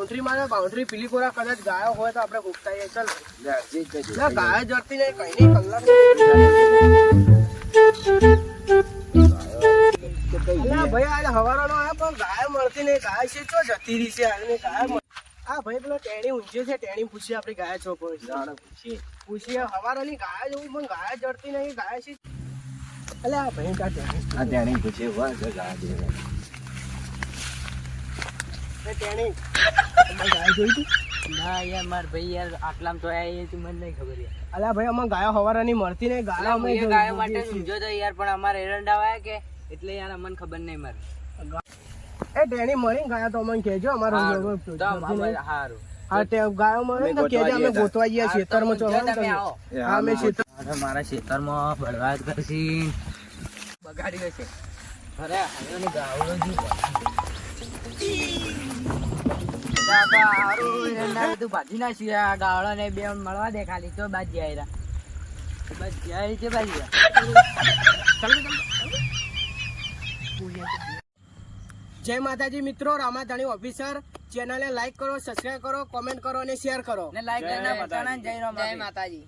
Boundary માં boundary પેલી કોરા કદાચ ગાયો હોય તો આપણે ગુપ્તાઈએ ચાલ. ના ગાય જડતી નહીં કઈ નહીં કલાક ભાઈ આજે હવારાનો આયા પણ ગાય મળતી નહીં ગાય છે ચો જતી રહી છે આજે ગાય આ ભાઈ પેલો ટેણી ઊંચે છે ટેણી પૂછીએ આપણે ગાય છો કોઈ. પૂછીએ. હવારાની ગાય જોવું પણ ગાય જડતી નહીં ગાય છે. અલે આ ભાઈ કા ટેણી આ ટેણી તમારે ગાય જોઈ હતી ના યાર માર ભાઈ યાર આટલામાં તો એ તો મને નહીં ખબર યાર. અલ્યા ભાઈ અમે ગાયો હવારાની મળતી નહીં ગાયો અમે હું એ જો- ગાયો માટે જોઈએ તો યાર પણ અમારે એરંડા વાયા કે એટલે યાર અમને ખબર નહીં મારે. એ ટેણી મળી ગાયો તો અમને કહેજો અમારો હારું. જોડે તો નથી નહીં. અમારે હારું હા તે ગાયો મળે તો કહેજો અમે ગોતવા જઈએ ખેતરમાં તો તમે આવો. હા અમે ખેતર મારા ખેતરમાં બળવાદ કરશી. બગાડ્યો છે અરે હાલોની ગાવડો જી બધું ભાજી નાખ્યું આ ગાવડો ને બે મળવા દે ખાલી. તો બાજ જાય બસ જાય છે બાજી જય માતાજી મિત્રો રામાધાણી ઓફિસર ચેનલને લાઈક કરો સબસ્ક્રાઈબ કરો કોમેન્ટ કરો અને શેર કરો. ને લાઈક જય માતાજી.